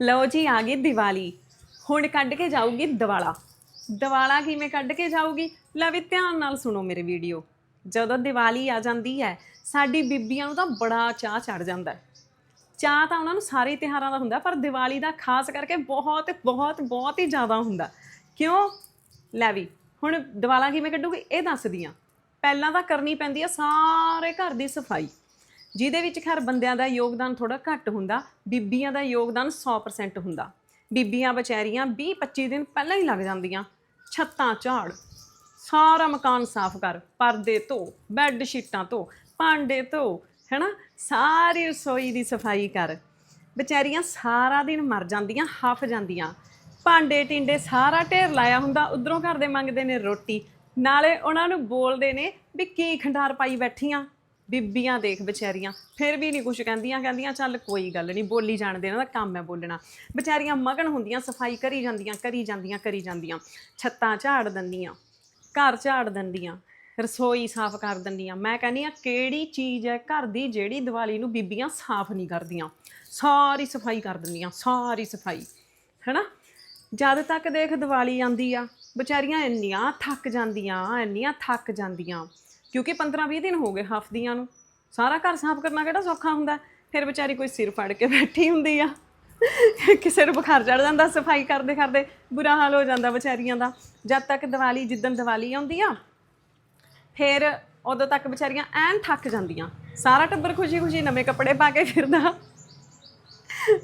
ਲਓ ਜੀ ਆ ਗਈ ਦੀਵਾਲੀ। ਹੁਣ ਕੱਢ ਕੇ ਜਾਊਗੀ ਦਿਵਾਲਾ। ਦਿਵਾਲਾ ਕਿਵੇਂ ਕੱਢ ਕੇ ਜਾਊਗੀ? ਲੈ ਵੀ ਧਿਆਨ ਨਾਲ ਸੁਣੋ ਮੇਰੇ ਵੀਡੀਓ। ਜਦੋਂ ਦੀਵਾਲੀ ਆ ਜਾਂਦੀ ਹੈ, ਸਾਡੀ ਬੀਬੀਆਂ ਨੂੰ ਤਾਂ ਬੜਾ ਚਾਹ ਚੜ ਜਾਂਦਾ ਹੈ। ਚਾਹ ਤਾਂ ਉਹਨਾਂ ਨੂੰ ਸਾਰੇ ਤਿਉਹਾਰਾਂ ਦਾ ਹੁੰਦਾ, ਪਰ ਦੀਵਾਲੀ ਦਾ ਖਾਸ ਕਰਕੇ ਬਹੁਤ ਬਹੁਤ ਬਹੁਤ ਹੀ ਜ਼ਿਆਦਾ ਹੁੰਦਾ। ਕਿਉਂ? ਲੈ ਵੀ, ਹੁਣ ਦੀਵਾਲਾ ਕਿਵੇਂ ਕੱਢੂਗੀ? ਇਹ ਦੱਸਦੀ ਆ ਪਹਿਲਾਂ ਤਾਂ ਕਰਨੀ ਪੈਂਦੀ ਆ ਸਾਰੇ ਘਰ ਦੀ ਸਫ਼ਾਈ। ਜਿਹਦੇ ਵਿੱਚ ਖੈਰ ਬੰਦਿਆਂ ਦਾ ਯੋਗਦਾਨ ਥੋੜਾ ਘੱਟ ਹੁੰਦਾ, ਬੀਬੀਆਂ ਦਾ ਯੋਗਦਾਨ 100% ਹੁੰਦਾ। ਬੀਬੀਆਂ ਵਿਚਾਰੀਆਂ 20 25 ਦਿਨ ਪਹਿਲਾਂ ਹੀ ਲੱਗ ਜਾਂਦੀਆਂ। ਛੱਤਾਂ ਝਾੜ, ਸਾਰਾ ਮਕਾਨ ਸਾਫ਼ ਕਰ, ਪਰਦੇ ਧੋ, ਬੈੱਡ ਸ਼ੀਟਾਂ ਧੋ, ਭਾਂਡੇ ਧੋ, ਹੈਨਾ? ਸਾਰੀ ਰਸੋਈ ਦੀ ਸਫ਼ਾਈ ਕਰ। ਵਿਚਾਰੀਆਂ ਸਾਰਾ ਦਿਨ ਮਰ ਜਾਂਦੀਆਂ, ਹਫ ਜਾਂਦੀਆਂ। ਭਾਂਡੇ ਟਿੰਡੇ ਸਾਰਾ ਢੇਰ ਲਾਇਆ ਹੁੰਦਾ, ਉਧਰੋਂ ਘਰ ਦੇ ਮੰਗਦੇ ਨੇ ਰੋਟੀ। ਨਾਲੇ ਉਹਨਾਂ ਨੂੰ ਬੋਲਦੇ ਨੇ ਵੀ ਕੀ ਖੰਡਾਰ ਪਾਈ ਬੈਠੀਆਂ। ਬੀਬੀਆਂ ਦੇਖ ਵਿਚਾਰੀਆਂ ਫਿਰ ਵੀ ਨਹੀਂ ਕੁਝ ਕਹਿੰਦੀਆਂ ਕਹਿੰਦੀਆਂ ਚੱਲ ਕੋਈ ਗੱਲ ਨਹੀਂ, ਬੋਲੀ ਜਾਣਦੇ ਇਹਨਾਂ ਦਾ ਕੰਮ ਹੈ ਬੋਲਣਾ। ਵਿਚਾਰੀਆਂ ਮਗਨ ਹੁੰਦੀਆਂ, ਸਫ਼ਾਈ ਕਰੀ ਜਾਂਦੀਆਂ ਕਰੀ ਜਾਂਦੀਆਂ ਕਰੀ ਜਾਂਦੀਆਂ। ਛੱਤਾਂ ਝਾੜ ਦਿੰਦੀਆਂ, ਘਰ ਝਾੜ ਦਿੰਦੀਆਂ, ਰਸੋਈ ਸਾਫ਼ ਕਰ ਦਿੰਦੀਆਂ। ਮੈਂ ਕਹਿੰਦੀ ਆ ਕਿਹੜੀ ਚੀਜ਼ ਹੈ ਘਰ ਦੀ ਜਿਹੜੀ ਦੀਵਾਲੀ ਨੂੰ ਬੀਬੀਆਂ ਸਾਫ਼ ਨਹੀਂ ਕਰਦੀਆਂ? ਸਾਰੀ ਸਫ਼ਾਈ ਕਰ ਦਿੰਦੀਆਂ, ਸਾਰੀ ਸਫ਼ਾਈ, ਹੈਨਾ? ਜਦ ਤੱਕ ਦੇਖ ਦੀਵਾਲੀ ਆਂਦੀ ਆ ਵਿਚਾਰੀਆਂ ਇੰਨੀਆਂ ਥੱਕ ਜਾਂਦੀਆਂ, ਇੰਨੀਆਂ ਥੱਕ ਜਾਂਦੀਆਂ। ਕਿਉਂਕਿ 15-20 ਦਿਨ ਹੋ ਗਏ ਹਫਦੀਆਂ ਨੂੰ। ਸਾਰਾ ਘਰ ਸਾਫ਼ ਕਰਨਾ ਕਿਹੜਾ ਸੌਖਾ ਹੁੰਦਾ? ਫਿਰ ਵਿਚਾਰੀ ਕੋਈ ਸਿਰ ਫੜ ਕੇ ਬੈਠੀ ਹੁੰਦੀ ਆ। ਕਿਸੇ ਨੂੰ ਬੁਖਾਰ ਚੜ ਜਾਂਦਾ, ਸਫ਼ਾਈ ਕਰਦੇ ਕਰਦੇ ਬੁਰਾ ਹਾਲ ਹੋ ਜਾਂਦਾ ਵਿਚਾਰੀਆਂ ਦਾ। ਜਦ ਤੱਕ ਦੀਵਾਲੀ, ਜਿੱਦਣ ਦੀਵਾਲੀ ਆਉਂਦੀ ਆ, ਫਿਰ ਉਦੋਂ ਤੱਕ ਵਿਚਾਰੀਆਂ ਐਨ ਥੱਕ ਜਾਂਦੀਆਂ। ਸਾਰਾ ਟੱਬਰ ਖੁਸ਼ੀ-ਖੁਸ਼ੀ ਨਵੇਂ ਕੱਪੜੇ ਪਾ ਕੇ ਫਿਰਦਾ।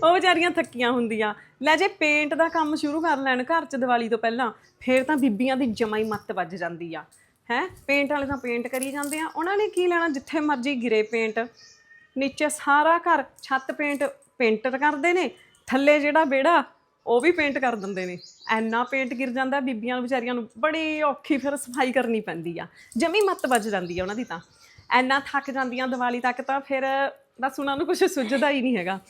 ਉਹ ਵਿਚਾਰੀਆਂ ਥੱਕੀਆਂ ਹੁੰਦੀਆਂ। ਲੈ ਜੇ ਪੇਂਟ ਦਾ ਕੰਮ ਸ਼ੁਰੂ ਕਰ ਲੈਣ ਘਰ 'ਚ ਦੀਵਾਲੀ ਤੋਂ ਪਹਿਲਾਂ, ਫਿਰ ਤਾਂ ਬੀਬੀਆਂ ਦੀ ਜਮਾਈ ਮੱਤ ਵੱਜ ਜਾਂਦੀ ਆ। ਹੈ? ਪੇਂਟ ਵਾਲੇ ਤਾਂ ਪੇਂਟ ਕਰੀ ਜਾਂਦੇ ਆ। ਉਹਨਾਂ ਨੇ ਕੀ ਲੈਣਾ? ਜਿੱਥੇ ਮਰਜ਼ੀ ਗਿਰੇ ਪੇਂਟ ਨੀਚੇ ਸਾਰਾ ਘਰ ਛੱਤ ਪੇਂਟ ਪੇਂਟਰ ਕਰਦੇ ਨੇ। ਥੱਲੇ ਜਿਹੜਾ ਵਿਹੜਾ, ਉਹ ਵੀ ਪੇਂਟ ਕਰ ਦਿੰਦੇ ਨੇ। ਐਨਾ ਪੇਂਟ ਗਿਰ ਜਾਂਦਾ, ਬੀਬੀਆਂ ਵਿਚਾਰੀਆਂ ਨੂੰ ਬੜੀ ਔਖੀ ਫਿਰ ਸਫ਼ਾਈ ਕਰਨੀ ਪੈਂਦੀ ਆ। ਜਮੀ ਮੱਤ ਵੱਜ ਜਾਂਦੀ ਆ ਉਹਨਾਂ ਦੀ ਤਾਂ। ਐਨਾ ਥੱਕ ਜਾਂਦੀਆਂ ਦੀਵਾਲੀ ਤੱਕ ਤਾਂ ਫਿਰ ਬਸ ਉਹਨਾਂ ਨੂੰ ਕੁਝ ਸੁੱਝਦਾ ਹੀ ਨਹੀਂ ਹੈਗਾ।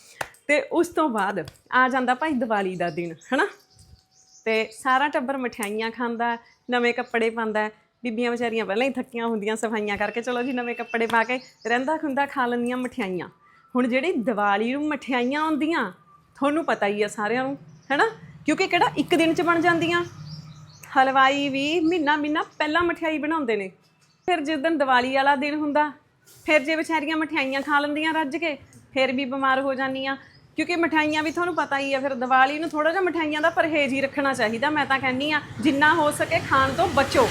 ਤੇ ਉਸ ਤੋਂ ਬਾਅਦ ਆ ਜਾਂਦਾ ਭਾਈ ਦੀਵਾਲੀ ਦਾ ਦਿਨ, ਹਨਾ? ਤੇ ਸਾਰਾ ਟੱਬਰ ਮਠਿਆਈਆਂ ਖਾਂਦਾ, ਨਵੇਂ ਕੱਪੜੇ ਪਾਉਂਦਾ। ਬੀਬੀਆਂ ਵਿਚਾਰੀਆਂ ਪਹਿਲਾਂ ਹੀ ਥੱਕੀਆਂ ਹੁੰਦੀਆਂ, ਸਫਾਈਆਂ ਕਰਕੇ ਚਲੋ ਜੀ ਨਵੇਂ ਕੱਪੜੇ ਪਾ ਕੇ ਰਹਿੰਦਾ ਖੁੰਦਾ ਖਾ ਲੈਂਦੀਆਂ ਮਠਿਆਈਆਂ। ਹੁਣ ਜਿਹੜੀ ਦੀਵਾਲੀ ਨੂੰ ਮਠਿਆਈਆਂ ਆਉਂਦੀਆਂ, ਤੁਹਾਨੂੰ ਪਤਾ ਹੀ ਆ ਸਾਰਿਆਂ ਨੂੰ, ਹੈਨਾ? ਕਿਉਂਕਿ ਕਿਹੜਾ ਇੱਕ ਦਿਨ ਚ ਬਣ ਜਾਂਦੀਆਂ? ਹਲਵਾਈ ਵੀ ਮਹੀਨਾ ਮਹੀਨਾ ਪਹਿਲਾਂ ਮਠਿਆਈ ਬਣਾਉਂਦੇ ਨੇ। ਫਿਰ ਜਿਸ ਦਿਨ ਦੀਵਾਲੀ ਵਾਲਾ ਦਿਨ ਹੁੰਦਾ, ਫਿਰ ਜੇ ਵਿਚਾਰੀਆਂ ਮਠਿਆਈਆਂ ਖਾ ਲੈਂਦੀਆਂ ਰੱਜ ਕੇ, ਫਿਰ ਵੀ ਬਿਮਾਰ ਹੋ ਜਾਂਦੀਆਂ। ਕਿਉਂਕਿ ਮਠਿਆਈਆਂ ਵੀ ਤੁਹਾਨੂੰ ਪਤਾ ਹੀ ਆ, ਫਿਰ ਦੀਵਾਲੀ ਨੂੰ ਥੋੜਾ ਜਿਹਾ ਮਠਿਆਈਆਂ ਦਾ ਪਰਹੇਜ਼ ਹੀ ਰੱਖਣਾ ਚਾਹੀਦਾ, ਮੈਂ ਤਾਂ ਕਹਿੰਨੀ ਆ, ਜਿੰਨਾ ਹੋ ਸਕੇ ਖਾਣ ਤੋਂ ਬਚੋ।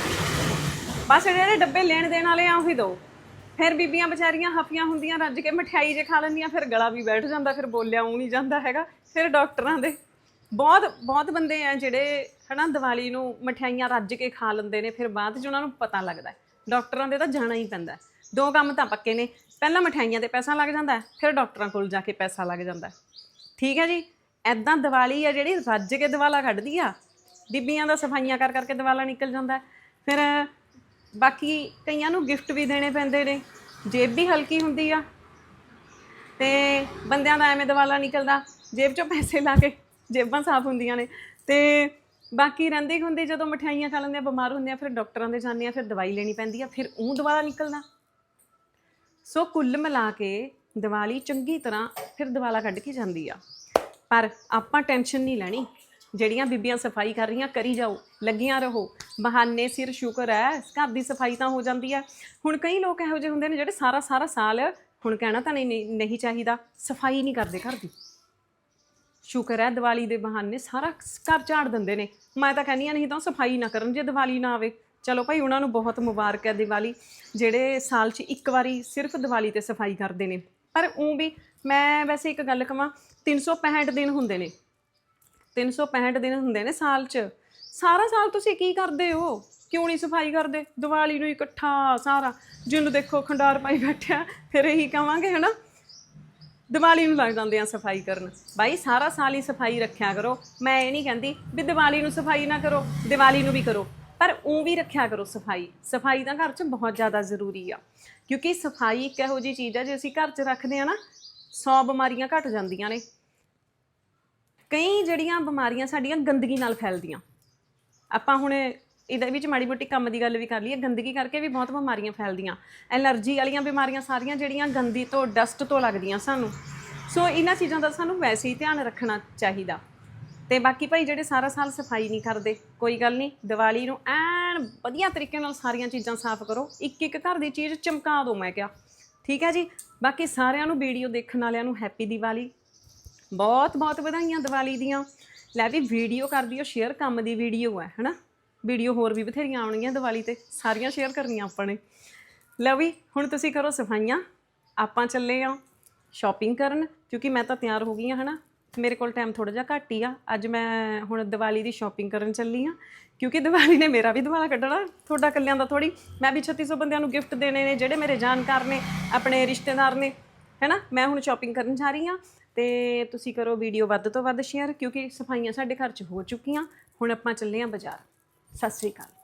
ਬਸ ਜਿਹੜੇ ਡੱਬੇ ਲੈਣ ਦੇਣ ਵਾਲੇ ਆ, ਉਹੀ ਦੋ। ਫਿਰ ਬੀਬੀਆਂ ਵਿਚਾਰੀਆਂ ਹਫੀਆਂ ਹੁੰਦੀਆਂ ਰੱਜ ਕੇ ਮਠਿਆਈ ਜੇ ਖਾ ਲੈਂਦੀਆਂ, ਫਿਰ ਗਲਾ ਵੀ ਬੈਠ ਜਾਂਦਾ, ਫਿਰ ਬੋਲਿਆ ਉਹ ਨਹੀਂ ਜਾਂਦਾ ਹੈਗਾ। ਫਿਰ ਡਾਕਟਰਾਂ ਦੇ। ਬਹੁਤ ਬਹੁਤ ਬੰਦੇ ਆ ਜਿਹੜੇ ਹਨਾ, ਦੀਵਾਲੀ ਨੂੰ ਮਠਿਆਈਆਂ ਰੱਜ ਕੇ ਖਾ ਲੈਂਦੇ ਨੇ, ਫਿਰ ਬਾਅਦ 'ਚ ਉਹਨਾਂ ਨੂੰ ਪਤਾ ਲੱਗਦਾ। ਡਾਕਟਰਾਂ ਦੇ ਤਾਂ ਜਾਣਾ ਹੀ ਪੈਂਦਾ। ਦੋ ਕੰਮ ਤਾਂ ਪੱਕੇ ਨੇ। ਪਹਿਲਾਂ ਮਠਿਆਈਆਂ ਤੇ ਪੈਸਾ ਲੱਗ ਜਾਂਦਾ, ਫਿਰ ਡਾਕਟਰਾਂ ਕੋਲ ਜਾ ਕੇ ਪੈਸਾ ਲੱਗ ਜਾਂਦਾ। ਠੀਕ ਹੈ ਜੀ? ਐਦਾਂ ਦੀਵਾਲੀ ਆ ਜਿਹੜੀ ਰੱਜ ਕੇ ਦਿਵਾਲਾ ਕੱਢਦੀ ਆ। ਬੀਬੀਆਂ ਦਾ ਸਫਾਈਆਂ ਕਰ ਕਰਕੇ ਦਿਵਾਲਾ ਨਿਕਲ ਜਾਂਦਾ। ਫਿਰ ਬਾਕੀ ਕਈਆਂ ਨੂੰ ਗਿਫਟ ਵੀ ਦੇਣੇ ਪੈਂਦੇ ਨੇ, ਜੇਬ ਵੀ ਹਲਕੀ ਹੁੰਦੀ ਆ। ਤੇ ਬੰਦਿਆਂ ਦਾ ਐਵੇਂ ਦਵਾਲਾ ਨਿਕਲਦਾ ਜੇਬ ਚੋਂ ਪੈਸੇ ਲਾ ਕੇ ਜੇਬਾਂ ਸਾਫ਼ ਹੁੰਦੀਆਂ ਨੇ। ਤੇ ਬਾਕੀ ਰਹਿੰਦੇ ਹੁੰਦੇ ਜਦੋਂ ਮਠਿਆਈਆਂ ਖਾ ਲੈਂਦੇ ਆ, ਬਿਮਾਰ ਹੁੰਦੇ ਆ, ਫਿਰ ਡਾਕਟਰਾਂ ਦੇ ਜਾਂਦੇ ਆ, ਫਿਰ ਦਵਾਈ ਲੈਣੀ ਪੈਂਦੀ ਆ, ਫਿਰ ਉਹ ਦਿਵਾਲਾ ਨਿਕਲਦਾ। ਸੋ ਕੁੱਲ ਮਿਲਾ ਕੇ ਦੀਵਾਲੀ ਚੰਗੀ ਤਰ੍ਹਾਂ ਫਿਰ ਦਿਵਾਲਾ ਕੱਢ ਕੇ ਜਾਂਦੀ ਆ। ਪਰ ਆਪਾਂ ਟੈਨਸ਼ਨ ਨਹੀਂ ਲੈਣੀ ਜਿਹੜੀਆਂ ਬੀਬੀਆਂ ਸਫ਼ਾਈ ਕਰ ਰਹੀਆਂ, ਕਰੀ ਜਾਓ, ਲੱਗੀਆਂ ਰਹੋ। ਬਹਾਨੇ ਸਿਰ ਸ਼ੁਕਰ ਹੈ ਘਰ ਦੀ ਸਫ਼ਾਈ ਤਾਂ ਹੋ ਜਾਂਦੀ ਹੈ। ਹੁਣ ਕਈ ਲੋਕ ਇਹੋ ਜਿਹੇ ਹੁੰਦੇ ਨੇ ਜਿਹੜੇ ਸਾਰਾ ਸਾਰਾ ਸਾਲ ਹੁਣ ਕਹਿਣਾ ਤਾਂ ਨਹੀਂ ਨਹੀਂ ਚਾਹੀਦਾ, ਸਫ਼ਾਈ ਨਹੀਂ ਕਰਦੇ ਘਰ ਦੀ। ਸ਼ੁਕਰ ਹੈ ਦੀਵਾਲੀ ਦੇ ਬਹਾਨੇ ਸਾਰਾ ਘਰ ਝਾੜ ਦਿੰਦੇ ਨੇ। ਮੈਂ ਤਾਂ ਕਹਿੰਦੀ ਹਾਂ, ਨਹੀਂ ਤਾਂ ਸਫ਼ਾਈ ਨਾ ਕਰਨ ਜੇ ਦੀਵਾਲੀ ਨਾ ਆਵੇ। ਚਲੋ ਭਾਈ, ਉਹਨਾਂ ਨੂੰ ਬਹੁਤ ਮੁਬਾਰਕ ਹੈ ਦੀਵਾਲੀ, ਜਿਹੜੇ ਸਾਲ 'ਚ ਇੱਕ ਵਾਰੀ ਸਿਰਫ ਦੀਵਾਲੀ ਤੇ ਸਫ਼ਾਈ ਕਰਦੇ ਨੇ। ਪਰ ਉਹ ਵੀ ਮੈਂ ਵੈਸੇ ਇੱਕ ਗੱਲ ਕਹਾਂ 365 ਦਿਨ ਹੁੰਦੇ ਨੇ। 365 ਦਿਨ ਹੁੰਦੇ ਨੇ ਸਾਲ 'ਚ। ਸਾਰਾ ਸਾਲ ਤੁਸੀਂ ਕੀ ਕਰਦੇ ਹੋ? ਕਿਉਂ ਨਹੀਂ ਸਫ਼ਾਈ ਕਰਦੇ? ਦੀਵਾਲੀ ਨੂੰ ਇਕੱਠਾ ਸਾਰਾ। ਜਿਹਨੂੰ ਦੇਖੋ, ਖੰਡਾਰ ਪਾਈ ਬੈਠਿਆ, ਫਿਰ ਇਹੀ ਕਵਾਂਗੇ, ਹਨਾ? ਦੀਵਾਲੀ ਨੂੰ ਲੱਗ ਜਾਂਦੇ ਆ ਸਫ਼ਾਈ ਕਰਨ। ਬਾਈ, ਸਾਰਾ ਸਾਲ ਹੀ ਸਫ਼ਾਈ ਰੱਖਿਆ ਕਰੋ। ਮੈਂ ਇਹ ਨਹੀਂ ਕਹਿੰਦੀ ਵੀ ਦੀਵਾਲੀ ਨੂੰ ਸਫ਼ਾਈ ਨਾ ਕਰੋ, ਦੀਵਾਲੀ ਨੂੰ ਵੀ ਕਰੋ। ਪਰ ਉਹ ਵੀ ਰੱਖਿਆ ਕਰੋ ਸਫ਼ਾਈ। ਸਫ਼ਾਈ ਤਾਂ ਘਰ 'ਚ ਬਹੁਤ ਜ਼ਿਆਦਾ ਜ਼ਰੂਰੀ ਆ। ਕਿਉਂਕਿ ਸਫ਼ਾਈ ਇੱਕ ਇਹੋ ਜਿਹੀ ਚੀਜ਼ ਆ, ਜੇ ਅਸੀਂ ਘਰ 'ਚ ਰੱਖਦੇ ਆ ਨਾ 100 ਬਿਮਾਰੀਆਂ ਘਟ ਜਾਂਦੀਆਂ ਨੇ। ਕਈ ਜਿਹੜੀਆਂ ਬਿਮਾਰੀਆਂ ਸਾਡੀਆਂ ਗੰਦਗੀ ਨਾਲ ਫੈਲਦੀਆਂ। ਆਪਾਂ ਹੁਣ ਇਹਦੇ ਵਿੱਚ ਮਾੜੀ ਮੋਟੀ ਕੰਮ ਦੀ ਗੱਲ ਵੀ ਕਰ ਲਈਏ, ਗੰਦਗੀ ਕਰਕੇ ਵੀ ਬਹੁਤ ਬਿਮਾਰੀਆਂ ਫੈਲਦੀਆਂ। ਐਲਰਜੀ ਵਾਲੀਆਂ ਬਿਮਾਰੀਆਂ ਸਾਰੀਆਂ ਜਿਹੜੀਆਂ ਗੰਦੀ ਤੋਂ, ਡਸਟ ਤੋਂ ਲੱਗਦੀਆਂ ਸਾਨੂੰ। ਸੋ ਇਹਨਾਂ ਚੀਜ਼ਾਂ ਦਾ ਸਾਨੂੰ ਵੈਸੇ ਹੀ ਧਿਆਨ ਰੱਖਣਾ ਚਾਹੀਦਾ। ਤੇ ਬਾਕੀ ਭਾਈ ਜਿਹੜੇ ਸਾਰਾ ਸਾਲ ਸਫ਼ਾਈ ਨਹੀਂ ਕਰਦੇ, ਕੋਈ ਗੱਲ ਨਹੀਂ, ਦੀਵਾਲੀ ਨੂੰ ਐਨ ਵਧੀਆ ਤਰੀਕੇ ਨਾਲ ਸਾਰੀਆਂ ਚੀਜ਼ਾਂ ਸਾਫ਼ ਕਰੋ। ਇੱਕ ਇੱਕ ਘਰ ਦੀ ਚੀਜ਼ ਚਮਕਾ ਦਿਓ ਮੈਂ ਕਿਹਾ। ਠੀਕ ਹੈ ਜੀ? ਬਾਕੀ ਸਾਰਿਆਂ ਨੂੰ ਵੀਡੀਓ ਦੇਖਣ ਵਾਲਿਆਂ ਨੂੰ ਹੈਪੀ ਦੀਵਾਲੀ। ਬਹੁਤ ਬਹੁਤ ਵਧਾਈਆਂ ਦੀਵਾਲੀ ਦੀਆਂ। ਲੈ ਵੀ ਵੀਡੀਓ ਕਰ ਦਿਓ ਸ਼ੇਅਰ ਕੰਮ ਦੀ ਵੀਡੀਓ ਹੈ ਹਨਾ? ਵੀਡੀਓ ਹੋਰ ਵੀ ਬਥੇਰੀਆਂ ਆਉਣਗੀਆਂ ਦੀਵਾਲੀ ਤੇ, ਸਾਰੀਆਂ ਸ਼ੇਅਰ ਕਰਨੀਆਂ ਆਪਾਂ ਨੇ। ਲੈ ਵੀ, ਹੁਣ ਤੁਸੀਂ ਕਰੋ ਸਫਾਈਆਂ। ਆਪਾਂ ਚੱਲੇ ਆ ਸ਼ਾਪਿੰਗ ਕਰਨ, ਕਿਉਂਕਿ ਮੈਂ ਤਾਂ ਤਿਆਰ ਹੋ ਗਈ ਆ, ਹਨਾ? ਮੇਰੇ ਕੋਲ ਟਾਈਮ ਥੋੜਾ ਜਿਹਾ ਘੱਟ ਹੀ ਆ। ਅੱਜ ਮੈਂ ਹੁਣ ਦੀਵਾਲੀ ਦੀ ਸ਼ਾਪਿੰਗ ਕਰਨ ਚੱਲੀ ਆ, ਕਿਉਂਕਿ ਦੀਵਾਲੀ ਨੇ ਮੇਰਾ ਵੀ ਦਿਵਾਲਾ ਕੱਢਣਾ। ਤੁਹਾਡਾ ਕੱਲਿਆਂ ਦਾ ਥੋੜੀ ਮੈਂ ਵੀ 3600 ਬੰਦਿਆਂ ਨੂੰ ਗਿਫਟ ਦੇਣੇ ਨੇ, ਜਿਹੜੇ ਮੇਰੇ ਜਾਣਕਾਰ ਨੇ, ਆਪਣੇ ਰਿਸ਼ਤੇਦਾਰ ਨੇ, ਹੈਨਾ? ਮੈਂ ਹੁਣ ਸ਼ਾਪਿੰਗ ਕਰਨ ਜਾ ਰਹੀ ਆ। ਤੇ ਤੁਸੀਂ ਕਰੋ ਵੀਡੀਓ ਵੱਧ ਤੋਂ ਵੱਧ ਸ਼ੇਅਰ ਕਿਉਂਕਿ ਸਫਾਈਆਂ ਸਾਡੇ ਘਰ 'ਚ ਹੋ ਚੁੱਕੀਆਂ। ਹੁਣ ਆਪਾਂ ਚੱਲੇ ਆ ਬਾਜ਼ਾਰ। ਸਤਿ ਸ੍ਰੀ ਅਕਾਲ।